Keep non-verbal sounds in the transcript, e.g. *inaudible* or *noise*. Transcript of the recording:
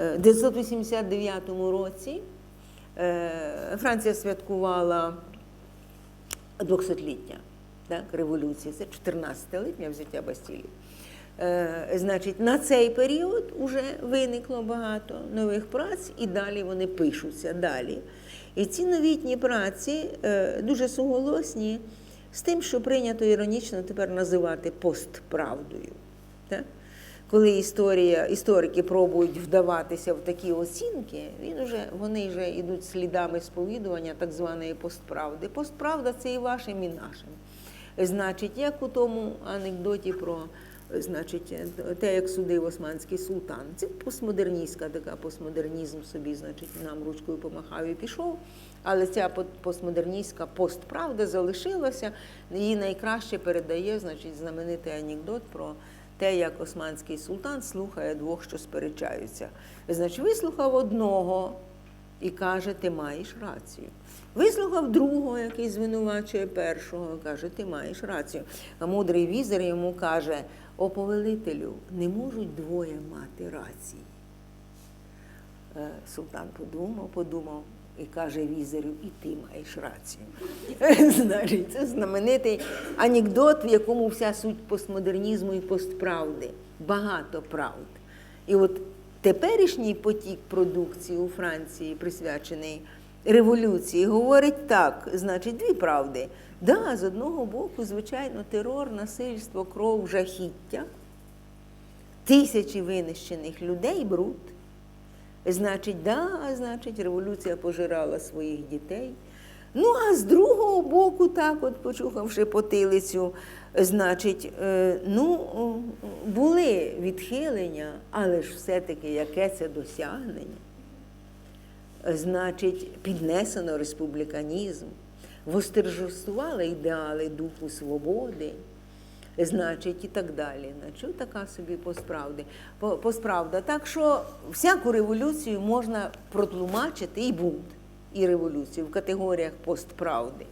Е, В 989 році е, Франція святкувала 200-ліття так, революції. Це 14 липня взяття Бастілії. Е, значить, на цей період вже виникло багато нових праць, і далі вони пишуться далі. І ці новітні праці е, дуже суголосні з тим, що прийнято іронічно тепер називати постправдою. Так? Коли історія, історики пробують вдаватися в такі оцінки, він уже, вони вже йдуть слідами сповідування так званої постправди. Постправда це і вашим, і нашим. Значить, як у тому анекдоті про значить, те, як судив османський султан. Це постмодерністська така постмодернізм собі, значить, нам ручкою помахав і пішов. Але ця постмодерністська постправда залишилася. Її найкраще передає значить, знаменитий анекдот про те, як османський султан слухає двох, що сперечаються. Значить, вислухав одного і каже, ти маєш рацію. Вислухав другого, який звинувачує першого, каже, ти маєш рацію. А мудрий візер йому каже: О повелителю, не можуть двоє мати рації. Е, Султан подумав, подумав і каже візерю, і ти маєш рацію. *laughs* Значить, це знаменитий анекдот, в якому вся суть постмодернізму і постправди. Багато правд. І от теперішній потік продукції у Франції, присвячений революції, говорить так: значить, дві правди. Да, з одного боку, звичайно, терор, насильство, кров, жахіття, тисячі винищених людей, бруд. Значить, да, значить, революція пожирала своїх дітей. Ну, а з другого боку, так, от почухавши потилицю, значить, е, ну, були відхилення, але ж все-таки яке це досягнення? Значить, піднесено республіканізм, восторжествували ідеали духу свободи, значить, і так далі. Значить, така собі посправди. По- Посправда. Так що всяку революцію можна протлумачити і бунт, і революцію в категоріях постправди.